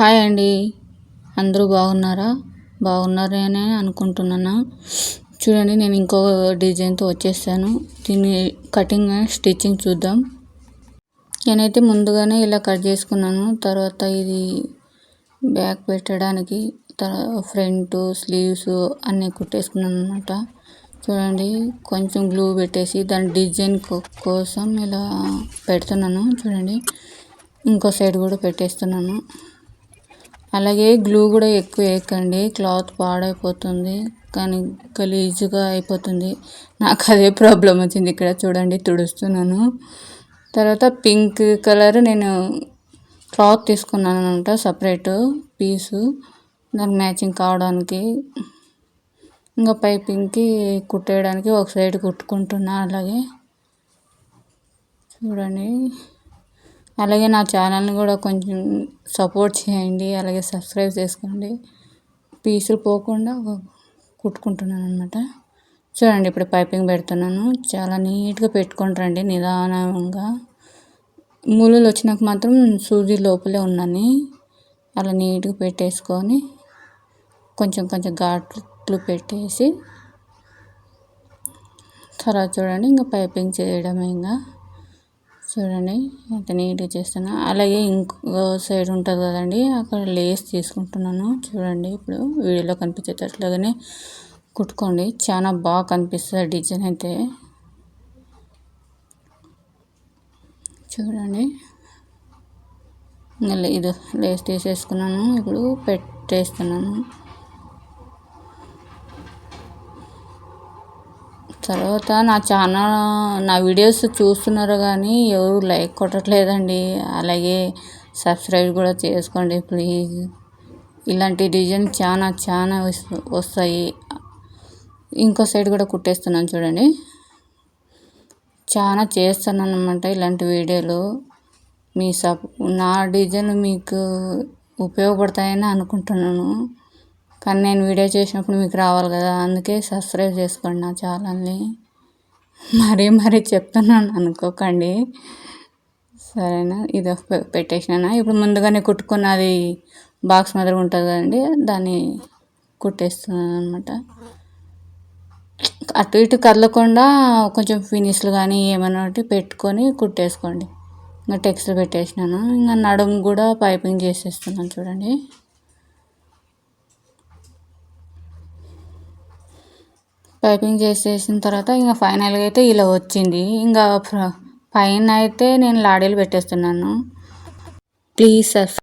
Hi అండి. అందరూ బాగున్నారా? బాగున్నారనే అనుకుంటున్నాను? చూడండి నేను ఇంకో డిజైన్తో వచ్చేసాను. దీన్ని కటింగ్ అండ్ స్టిచ్చింగ్ చూద్దాం. నేనైతే ముందుగానే ఇలా కట్ చేసుకున్నాను. తర్వాత ఇది బ్యాక్ పెట్టడానికి ఫ్రంట్ స్లీవ్స్ అన్నీ కుట్టేసుకున్నాను అనమాట చూడండి కొంచెం గ్లూ పెట్టేసి దాని డిజైన్ కోసం ఇలా పెడుతున్నాను. చూడండి ఇంకో సైడ్ కూడా పెట్టేస్తున్నాను. అలాగే గ్లూ కూడా ఎక్కువ వేయకండి. క్లాత్ పాడైపోతుంది. కానీ గలీజుగా అయిపోతుంది. నాకు అదే ప్రాబ్లం వచ్చింది. ఇక్కడ చూడండి తుడుస్తున్నాను. తర్వాత పింక్ కలర్ నేను క్లాత్ తీసుకున్నాను అనమాట సపరేట్ పీసు. దానికి మ్యాచింగ్ కావడానికి. ఇంకా పైపింగ్కి కుట్టేయడానికి ఒక సైడ్ కుట్టుకుంటున్నా అలాగే. చూడండి. అలాగే నా ఛానల్ని కూడా కొంచెం సపోర్ట్ చేయండి అలాగే సబ్స్క్రైబ్ చేసుకోండి. పీసులు పోకుండా కుట్టుకుంటున్నాను అనమాట చూడండి ఇప్పుడు పైపింగ్ పెడుతున్నాను. చాలా నీట్గా పెట్టుకుంటారండి నిదానంగా. మూలలు వచ్చినాక మాత్రం సూది లోపలే ఉన్నాను అలా నీట్గా పెట్టేసుకొని కొంచెం కొంచెం ఘాట్లు పెట్టేసి తర్వాత చూడండి ఇంకా పైపింగ్ చేయడమే ఇంకా. చూడండి ఎంత నీట్గా చేస్తున్నా. అలాగే ఇంకో సైడ్ ఉంటుంది కదండి అక్కడ లేస్ తీసుకుంటున్నాను. చూడండి ఇప్పుడు వీడియోలో కనిపించేటట్లుగానే కుట్టుకోండి. చాలా బాగా కనిపిస్తుంది డిజైన్ అయితే. చూడండి. ఇది లేస్ తీసేసుకున్నాను. ఇప్పుడు పెట్టేస్తున్నాను. తర్వాత నా ఛానల్ నా వీడియోస్ చూస్తున్నారు కానీ ఎవరు లైక్ కొట్టట్లేదండి. అలాగే సబ్స్క్రైబ్ కూడా చేసుకోండి ప్లీజ్. ఇలాంటి డిజైన్ చాలా చాలా వస్తాయి. ఇంకో సైడ్ కూడా కుట్టేస్తున్నాను చూడండి. చాలా చేస్తున్నాను అనమాట ఇలాంటి వీడియోలు. మీ సప్ నా డిజైన్ మీకు ఉపయోగపడతాయని అనుకుంటున్నాను. కానీ నేను వీడియో చేసినప్పుడు మీకు రావాలి కదా అందుకే సబ్స్క్రైబ్ చేసుకోండి నా ఛానల్ని. మరీ మరీ చెప్తున్నాను అనుకోకండి. సరేనా? ఇది పెట్టేసినా ఇప్పుడు ముందుగానే కుట్టుకున్నది బాక్స్ మాదిరి ఉంటుంది కదండి దాన్ని కుట్టేస్తున్నాను అనమాట అటు ఇటు కదలకుండా కొంచెం ఫినిష్లు కానీ ఏమైనా పెట్టుకొని కుట్టేసుకోండి. ఇంకా టెక్స్ట్ పెట్టేసినాను. ఇంకా నడుము కూడా పైపింగ్ చేసేస్తున్నాను చూడండి. పైపింగ్ చేసేసిన తర్వాత ఇంకా ఫైనల్గా అయితే ఇలా వచ్చింది. ఇంకా పైన అయితే నేను లాడీలు పెట్టేస్తున్నాను. Please subscribe